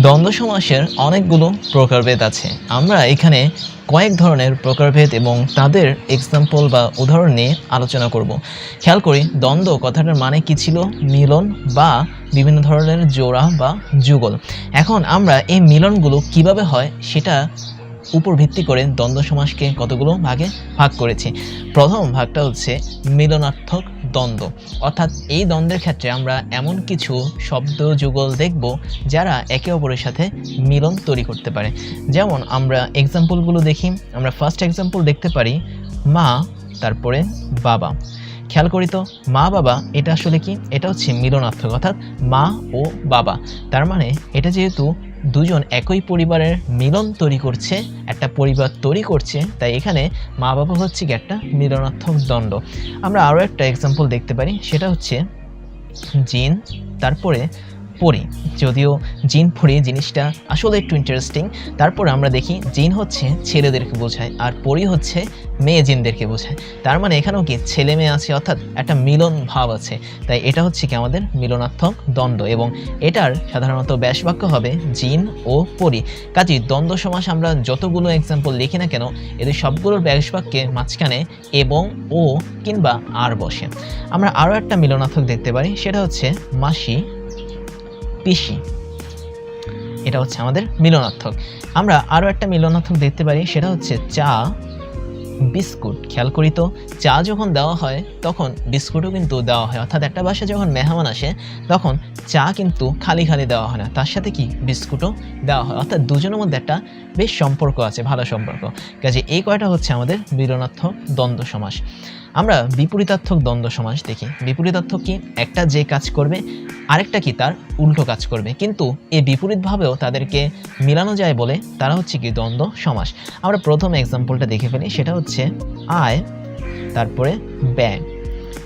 দ্বন্দ্ব সমাসের অনেকগুলো প্রকারভেদ আছে। আমরা এখানে কয়েক ধরনের প্রকারভেদ এবং তাদের এক্সাম্পল বা উদাহরণ নিয়ে আলোচনা করব। খেয়াল করি, দ্বন্দ্ব কথাটার মানে কি ছিল? মিলন বা বিভিন্ন ধরনের জোড়া বা যুগল। এখন আমরা এই মিলনগুলো কীভাবে হয় সেটা উপর ভিত্তি করে দ্বন্দ্ব সমাসকে কতগুলো ভাগে ভাগ করেছি? প্রথম ভাগটা হচ্ছে মিলনার্থক দ্বন্দ্ব। অর্থাৎ এই দ্বন্দ্বের ক্ষেত্রে আমরা এমন কিছু শব্দ, যুগল দেখব যারা একে অপরের সাথে মিলন তৈরি করতে পারে। যেমন আমরা এক্সাম্পলগুলো দেখি, আমরা ফার্স্ট এক্সাম্পল দেখতে পারি মা, তারপরে বাবা। খেয়াল করি তো, মা, বাবা এটা আসলে কি? এটা হচ্ছে মিলনার্থক, অর্থাৎ মা ও বাবা। তার মানে এটা যেহেতু দুজন একই পরিবারের মিলন তৈরি করছে, একটা পরিবার তৈরি করছে, তাই এখানে মা বাবা হচ্ছে কি একটা মিলনার্থক দণ্ড আমরা আরও একটা এক্সাম্পল দেখতে পারি, সেটা হচ্ছে জিন, তারপরে পরি যদিও জিন পরি জিনিসটা আসলে একটু ইন্টারেস্টিং তারপর আমরা দেখি জিন হচ্ছে ছেলেদেরকে বোঝায় আর পরি হচ্ছে মেয়ে জিনদেরকে বোঝায়। তার মানে এখানেও কি ছেলে মেয়ে আছে, অর্থাৎ একটা মিলন ভাব আছে। তাই এটা হচ্ছে কি আমাদের মিলনার্থক দ্বন্দ্ব এবং এটার সাধারণত ব্যাস বাক্য হবে জিন ও পরি। কাজেই দ্বন্দ্ব সমাস আমরা যতগুলো এক্সাম্পল লিখি না কেন, এদের সবগুলোর ব্যাস বাক্যে মাঝখানে এবং, ও কিংবা আর বসে। আমরা আরও একটা মিলনার্থক দেখতে পারি, সেটা হচ্ছে মাসি পিসি এটা হচ্ছে আমাদের মিলনার্থক আমরা আরও একটা মিলনার্থক দেখতে পারি, সেটা হচ্ছে চা, বিস্কুট। খেয়াল করি তো, চা যখন দেওয়া হয়, তখন বিস্কুটও কিন্তু দেওয়া হয়। অর্থাৎ একটা বাসায় যখন মেহমান আসে, তখন চা কিন্তু খালি খালি দেওয়া হয় না। তার সাথে কি? বিস্কুটও দেওয়া হয়। অর্থাৎ দুজনের মধ্যে একটা বেশ সম্পর্ক আছে, ভালো সম্পর্ক। কাজে এই কয়টা হচ্ছে আমাদের মিলনার্থক দ্বন্দ্ব সমাস। আমরা বিপরীতার্থক দ্বন্দ্ব সমাজ দেখি। বিপরীতার্থক কি? একটা যে কাজ করবে, আরেকটা কি তার উল্টো কাজ করবে। কিন্তু এই বিপরীতভাবেও তাদেরকে মিলানো যায় বলে তারা হচ্ছে কি দ্বন্দ্ব সমাস আমরা প্রথম এক্সাম্পলটা দেখে ফেলি, সেটা হচ্ছে আয়, তারপরে ব্যয়।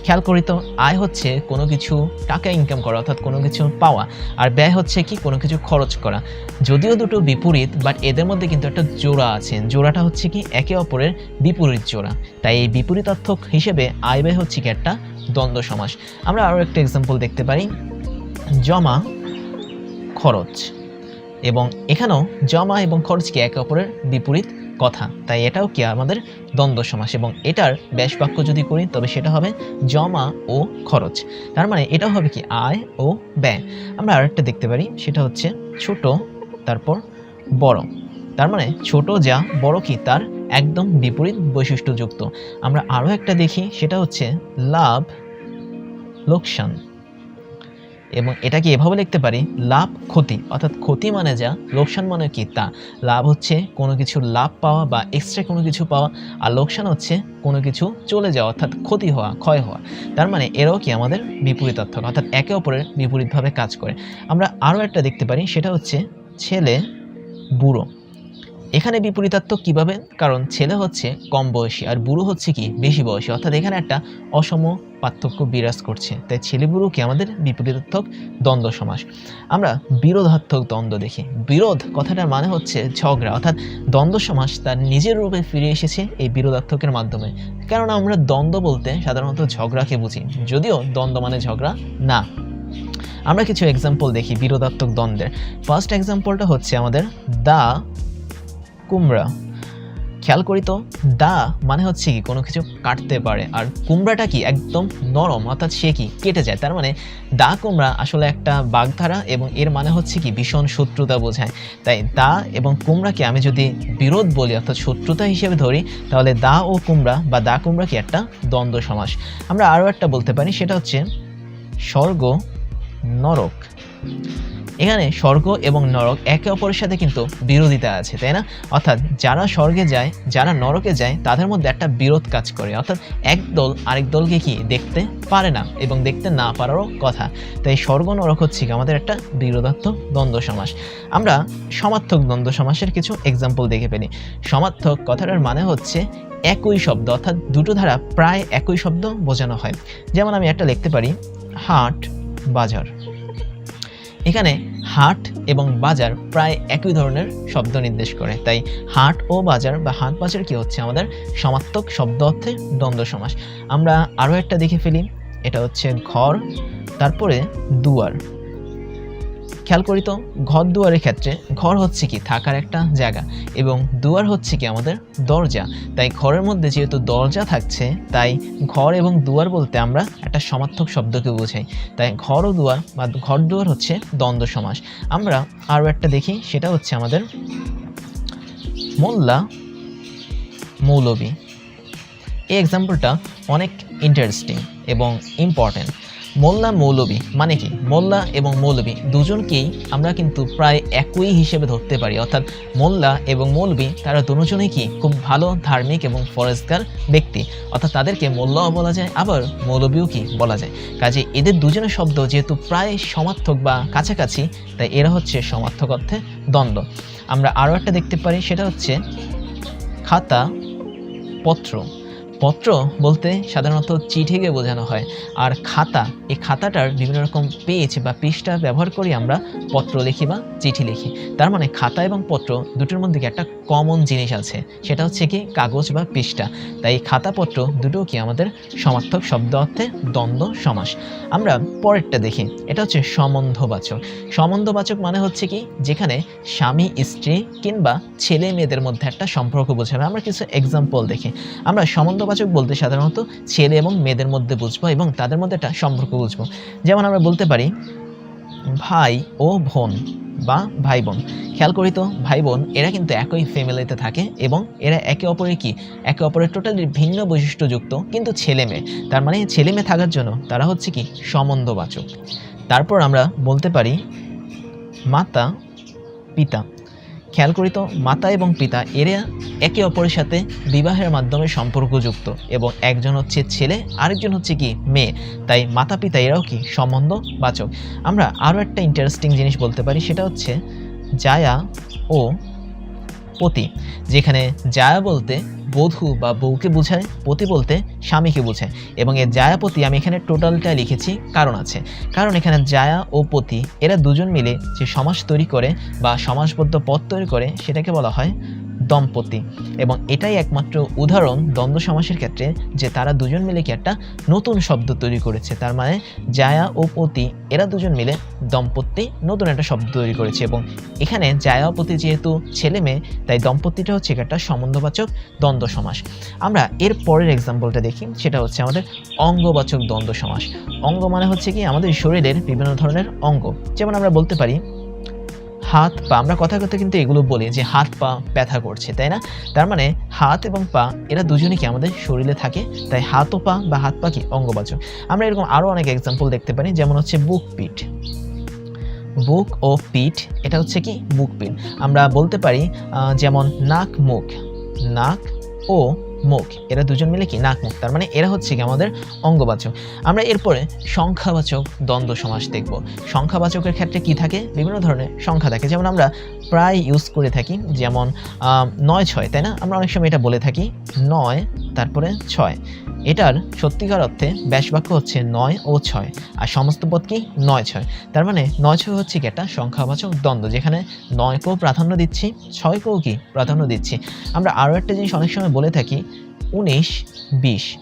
খেয়াল করি তো, আয় হচ্ছে কোনো কিছু টাকা ইনকাম করা অর্থাৎ কোনো কিছু পাওয়া আর ব্যয় হচ্ছে কি কোনো কিছু খরচ করা। যদিও দুটো বিপরীত বাট এদের মধ্যে কিন্তু একটা জোড়া আছে। জোড়াটা হচ্ছে কি একে অপরের বিপরীত জোড়া। তাই এই বিপরীতার্থক হিসেবে আয় ব্যয় হচ্ছে কি একটা দ্বন্দ্ব সমাস। আমরা আরও একটা এক্সাম্পল দেখতে পারি। জমা খরচ। এবং এখানেও জমা এবং খরচ কি একে অপরের বিপরীত কথা। তাই এটাও কি আমাদের দ্বন্দ্ব সমাস? এবং এটার ব্যাস বাক্য যদি করি, তবে সেটা হবে জমা ও খরচ। তার মানে এটাও হবে কি আয় ও ব্যয়। আমরা আরেকটা দেখতে পারি, সেটা হচ্ছে ছোট, তারপর বড়। তার মানে ছোট যা, বড় কি, তার একদম বিপরীত বৈশিষ্ট্যযুক্ত। আমরা আরও একটা দেখি, সেটা হচ্ছে লাভ, লোকসান। এবং এটাকে এভাবে লিখতে পারি, লাভ ক্ষতি, অর্থাৎ ক্ষতি মানে যা, লোকসান মানে কি তা। লাভ হচ্ছে কোনো কিছু লাভ পাওয়া বা এক্সট্রা কোনো কিছু পাওয়া, আর লোকসান হচ্ছে কোনো কিছু চলে যাওয়া, অর্থাৎ ক্ষতি হওয়া, ক্ষয় হওয়া। তার মানে এরাও কি আমাদের বিপরীত বিপরীতার্থক অর্থাৎ একে অপরের বিপরীতভাবে কাজ করে। আমরা আরও একটা দেখতে পারি, সেটা হচ্ছে ছেলে বুড়ো এখানে বিপরীতার্থক কীভাবে? কারণ ছেলে হচ্ছে কম বয়সী আর বুড়ো হচ্ছে কি বেশি বয়সী। অর্থাৎ এখানে একটা অসম পার্থক্য বিরাজ করছে। তাই ছেলে বুড়ো কি আমাদের বিপরীতার্থক দ্বন্দ্ব সমাস। আমরা বিরোধাত্মক দ্বন্দ্ব দেখি। বিরোধ কথাটার মানে হচ্ছে ঝগড়া। অর্থাৎ দ্বন্দ্ব সমাস তার নিজের রূপে ফিরে এসেছে এই বিরোধাত্মকের মাধ্যমে। কারণ আমরা দ্বন্দ্ব বলতে সাধারণত ঝগড়াকে বুঝি। যদিও দ্বন্দ্ব মানে ঝগড়া না। আমরা কিছু এক্সাম্পল দেখি বিরোধাত্মক দ্বন্দ্বের। ফার্স্ট এক্সাম্পলটা হচ্ছে আমাদের দা কুমড়া। খেয়াল করি তো, দা মানে হচ্ছে কি, কোনো কিছু কাটতে পারে। আর কুমড়াটা কি একদম নরম, অর্থাৎ সে কি কেটে যায়। তার মানে দা কুমড়া আসলে একটা বাগধারা এবং এর মানে হচ্ছে কি ভীষণ শত্রুতা বোঝায়। তাই দা এবং কুমড়াকে আমি যদি বিরোধ বলি, অর্থাৎ শত্রুতা হিসেবে ধরি, তাহলে দা ও কুমড়া বা দা কুমড়া কি একটা দ্বন্দ্ব সমাস। আমরা আরও একটা বলতে পারি, সেটা হচ্ছে স্বর্গ নরক। এখানে স্বর্গ এবং নরক একে অপরের সাথে কিন্তু বিরোধিতা আছে, তাই না? অর্থাৎ যারা স্বর্গে যায়, যারা নরকে যায়, তাদের মধ্যে একটা বিরোধ কাজ করে। অর্থাৎ এক দল আরেক দলকে কি দেখতে পারে না এবং দেখতে না পারারও কথা। তাই স্বর্গ, নরক হচ্ছে আমাদের একটা বিরোধাত্মক দ্বন্দ্ব সমাস। আমরা সমার্থক দ্বন্দ্ব সমাসের কিছু এক্সাম্পল দেখে ফেলি। সমার্থক কথাটার মানে হচ্ছে একই শব্দ, অর্থাৎ দুটো ধারা প্রায় একই শব্দ বোঝানো হয়। যেমন আমি একটা লিখতে পারি, হাট বাজার। এখানে হাট এবং বাজার প্রায় একই ধরনের শব্দ নির্দেশ করে। তাই হাট ও বাজার বা হাট বাজার কি হচ্ছে? আমাদের সমাত্মক শব্দ অর্থে দ্বন্দ্ব সমাস। আমরা আরও একটা দেখে ফেলি। এটা হচ্ছে ঘর, তারপরে দুয়ার। খেয়াল করি তো, ঘর দুয়ারের ক্ষেত্রে ঘর হচ্ছে কি থাকার একটা জায়গা এবং দুয়ার হচ্ছে কি আমাদের দরজা। তাই ঘরের মধ্যে যেহেতু দরজা থাকছে, তাই ঘর এবং দুয়ার বলতে আমরা একটা সমার্থক শব্দকে বোঝাই। তাই ঘর ও দুয়ার বা ঘর দুয়ার হচ্ছে দ্বন্দ্ব সমাস। আমরা আরও একটা দেখি, সেটা হচ্ছে আমাদের মোল্লা মৌলবী এই এক্সাম্পলটা অনেক ইন্টারেস্টিং এবং ইম্পর্ট্যান্ট মোল্লা মৌলবী মানে কি? মোল্লা এবং মৌলবী দুজনকেই আমরা কিন্তু প্রায় একই হিসেবে ধরতে পারি। অর্থাৎ মোল্লা এবং মৌলবী, তারা দুজনেই কি? খুব ভালো ধার্মিক এবং ফরেজগার ব্যক্তি। অর্থাৎ তাদেরকে মোল্লাও বলা যায়, আবার মৌলবীও কি বলা যায়। কাজে এদের দুজনের শব্দ যেহেতু প্রায় সমার্থক বা কাছাকাছি, তাই এরা হচ্ছে সমার্থক অর্থে দ্বন্দ্ব। আমরা আরও একটা দেখতে পারি, সেটা হচ্ছে খাতা পত্র। পত্র বলতে সাধারণত চিঠিকে বোঝানো হয়, আর খাতা, এই খাতাটার বিভিন্ন রকম পেজ বা পৃষ্ঠা ব্যবহার করি আমরা, পত্র লিখি বা চিঠি লিখি। তার মানে খাতা এবং পত্র দুটোর মধ্যে একটা কমন জিনিস আছে। সেটা হচ্ছে কি কাগজ বা পৃষ্ঠা। তাই খাতাপত্র দুটো কি আমাদের সমার্থক শব্দ অর্থে দ্বন্দ্ব, সমাস। আমরা পরেরটা দেখি। এটা হচ্ছে সম্বন্ধবাচক। সম্বন্ধবাচক মানে হচ্ছে কি যেখানে স্বামী, স্ত্রী কিংবা ছেলে মেয়েদের মধ্যে একটা সম্পর্ক বোঝাবে। আমরা কিছু এক্সাম্পল দেখি। আমরা সম্বন্ধবাচক বলতে সাধারণত ছেলে এবং মেয়েদের মধ্যে বুঝব এবং তাদের মধ্যে একটা সম্পর্ক বুঝব। যেমন আমরা বলতে পারি, ভাই ও বোন। বা ভাই বোন খেয়াল করি তো ভাই বোন এরা কিন্তু একই ফ্যামিলিতে থাকে এবং এরা একে অপরের কি? একে অপরের টোটালি ভিন্ন বৈশিষ্ট্যযুক্ত কিন্তু ছেলে মেয়ে তার মানে ছেলে মেয়ে থাকার জন্য তারা হচ্ছে কি? সম্বন্ধবাচক। তারপর আমরা বলতে পারি মাতা পিতা খেয়াল করিত মাতা এবং পিতা এরা একে অপরের সাথে বিবাহের মাধ্যমে সম্পর্কযুক্ত এবং একজন হচ্ছে ছেলে, আরেকজন হচ্ছে কি মেয়ে। তাই মাতা পিতা এরাও কি সম্বন্ধ বাচক আমরা আরও একটা ইন্টারেস্টিং জিনিস বলতে পারি, সেটা হচ্ছে জায়া ও পতি, যেখানে জায়া বলতে বধূ বা বউকে বোঝায়, পতি বলতে স্বামীকে বোঝায়। এবং এর জায়াপতি আমি এখানে টোটালটা লিখেছি কারণ আছে। কারণ এখানে জায়া ও পতি, এরা দুজন মিলে যে সমাজ তৈরি করে বা সমাজবদ্ধ পথ তৈরি করে, সেটাকে বলা হয় দম্পতি। এবং এটাই একমাত্র উদাহরণ দ্বন্দ্ব সমাসের ক্ষেত্রে যে তারা দুজন মিলে কি একটা নতুন শব্দ তৈরি করেছে। তার মানে জায়া ও পতি, এরা দুজন মিলে দম্পতি নতুন একটা শব্দ তৈরি করেছে। এবং এখানে জায়া ও পতি যেহেতু ছেলে মেয়ে, তাই দম্পতিটা হচ্ছে একটা সম্বন্ধবাচক দ্বন্দ্ব সমাস। আমরা এর পরের এক্সাম্পলটা দেখি, সেটা হচ্ছে আমাদের অঙ্গবাচক দ্বন্দ্ব সমাস। অঙ্গ মানে হচ্ছে কি আমাদের শরীরের বিভিন্ন ধরনের অঙ্গ। যেমন আমরা বলতে পারি হাত, পা, আমরা কথা কথা কিন্তু এগুলো বলি যে হাত, পা ব্যথা করছে, তাই না? তার মানে হাত এবং পা, এরা দুজনই কি আমাদের শরীরে থাকে? তাই হাত ও পা বা হাত পা কি অঙ্গবাচক? আমরা এরকম আরও অনেক এক্সাম্পল দেখতে পারি, যেমন হচ্ছে বুক পিঠ। বুক ও পিঠ, এটা হচ্ছে কি? বুক পিঠ। আমরা বলতে পারি যেমন নাক, মুখ। নাক ও মুখ, এরা দুজন মিলে কি নাক মুখ, তার মানে এরা হচ্ছে কি আমাদের অঙ্গবাচক। আমরা এরপরে সংখ্যাবাচক দ্বন্দ্ব সমাস দেখব। সংখ্যাবাচকের ক্ষেত্রে কি থাকে? বিভিন্ন ধরনের সংখ্যা থাকে। যেমন আমরা প্রায় ইউজ করে থাকি, যেমন নয় ছয়, তাই না? আমরা অনেক সময় এটা বলে থাকি, নয়, তারপরে ছয়। এটার সত্যিকার অর্থে ব্যাসবাক্য হচ্ছে নয় ও ছয়, আর সমস্ত পদ কি? নয় ছয়। তার মানে নয় ছয় হচ্ছে কি একটা সংখ্যাবাচক দ্বন্দ্ব, যেখানে নয়কেও প্রাধান্য দিচ্ছি, ছয়কেও কি প্রাধান্য দিচ্ছি। আমরা আরও একটা জিনিস অনেক সময় বলে থাকি, উনিশ, বিশ।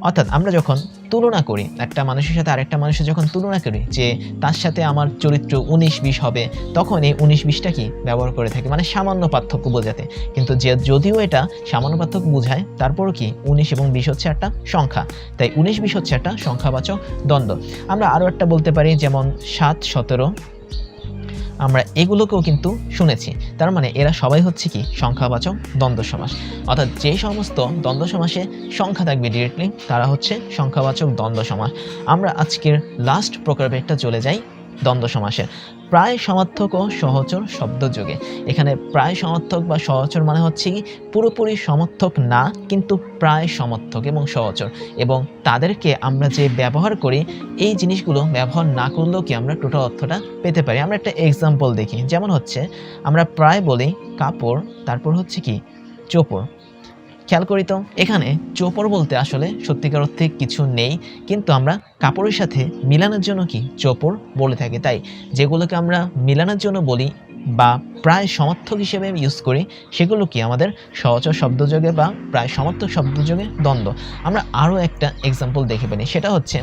অর্থাৎ আমরা যখন তুলনা করি, একটা মানুষের সাথে আরেকটা মানুষের যখন তুলনা করি যে তার সাথে আমার চরিত্র উনিশ বিশ হবে, তখন এই উনিশ বিশটা কি ব্যবহার করে থাকি? মানে সামান্য পার্থক্য বোঝাতে। কিন্তু যে যদিও এটা সামান্য পার্থক্য বোঝায়, তারপরও কি উনিশ এবং বিশ হচ্ছে একটা সংখ্যা। তাই উনিশ বিশ হচ্ছে একটা সংখ্যাবাচক দ্বন্দ্ব। আমরা আরও একটা বলতে পারি, যেমন সাত, সতেরো আমরা এগুলোকেও কিন্তু শুনেছি। তার মানে এরা সবাই হচ্ছে কি? সংখ্যাবাচক দ্বন্দ্ব সমাস। অর্থাৎ যে সমস্ত দ্বন্দ্ব সমাসে সংখ্যা থাকবে ডিরেক্টলি তারা হচ্ছে সংখ্যাবাচক দ্বন্দ্ব সমাস। আমরা আজকের লাস্ট প্রকারভেদটা চলে যাই দ্বন্দ্ব সমাসে। প্রায় সমার্থক ও সহচর শব্দযোগে। এখানে প্রায় সমর্থক বা সহচর মানে হচ্ছে কি, পুরোপুরি সমর্থক না, কিন্তু প্রায় সমর্থক এবং সহচর। এবং তাদেরকে আমরা যে ব্যবহার করি, এই জিনিসগুলো ব্যবহার না করলেও কি আমরা টোটাল অর্থটা পেতে পারি? আমরা একটা এক্সাম্পল দেখি। যেমন হচ্ছে, আমরা প্রায় বলি কাপড়, তারপর হচ্ছে কি, চোপড়। খেয়াল করি তো, এখানে চোপড় বলতে আসলে সত্যিকার অর্থে কিছু নেই, কিন্তু আমরা কাপড়ের সাথে মিলানোর জন্য কি চোপড় বলে থাকি? তাই যেগুলোকে আমরা মিলানোর জন্য বলি বা প্রায় সমর্থক হিসেবে ইউজ করি, সেগুলো কি? আমাদের সহচর শব্দযোগে বা প্রায় সমার্থক শব্দযোগে দ্বন্দ্ব। আমরা আরও একটা এক্সাম্পল দেখে পেনি সেটা হচ্ছে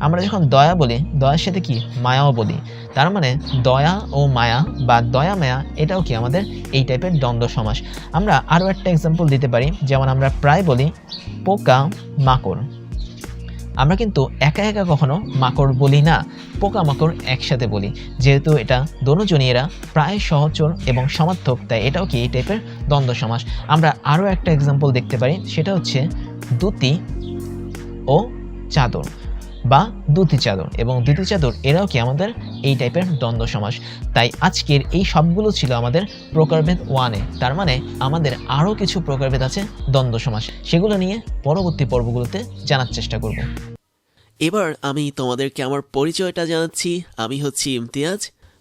আমরা যখন দয়া বলি, দয়ার সাথে কি? মায়াও বলি। তার মানে দয়া ও মায়া বা দয়া মায়া, এটাও কি? আমাদের এই টাইপের দ্বন্দ্ব সমাস। আমরা আরও একটা এক্সাম্পল দিতে পারি, যেমন আমরা প্রায় বলি পোকা মাকড়। আমরা কিন্তু একা একা কখনো মাকড় বলি না, পোকামাকড় একসাথে বলি। যেহেতু এটা দোনোজনই প্রায় সহচর এবং সমার্থক, তাই এটাও কি এই টাইপের দ্বন্দ্ব সমাস? আমরা আরও একটা এক্সাম্পল দেখতে পারি, সেটা হচ্ছে দুতি ও চাদর। বা দুতি চাদর এবং দুতি চাদর এরাও কি আমাদের এই টাইপের দ্বন্দ্ব সমাস। তাই আজকের এই সবগুলো ছিল আমাদের প্রকারভেদ ওয়ানে তার মানে আমাদের আরও কিছু প্রকারভেদ আছে দ্বন্দ্ব সমাস। সেগুলো নিয়ে পরবর্তী পর্বগুলোতে জানার চেষ্টা করব। এবার আমি তোমাদেরকে আমার পরিচয়টা জানাচ্ছি। আমি হচ্ছি ইমতিয়াজ।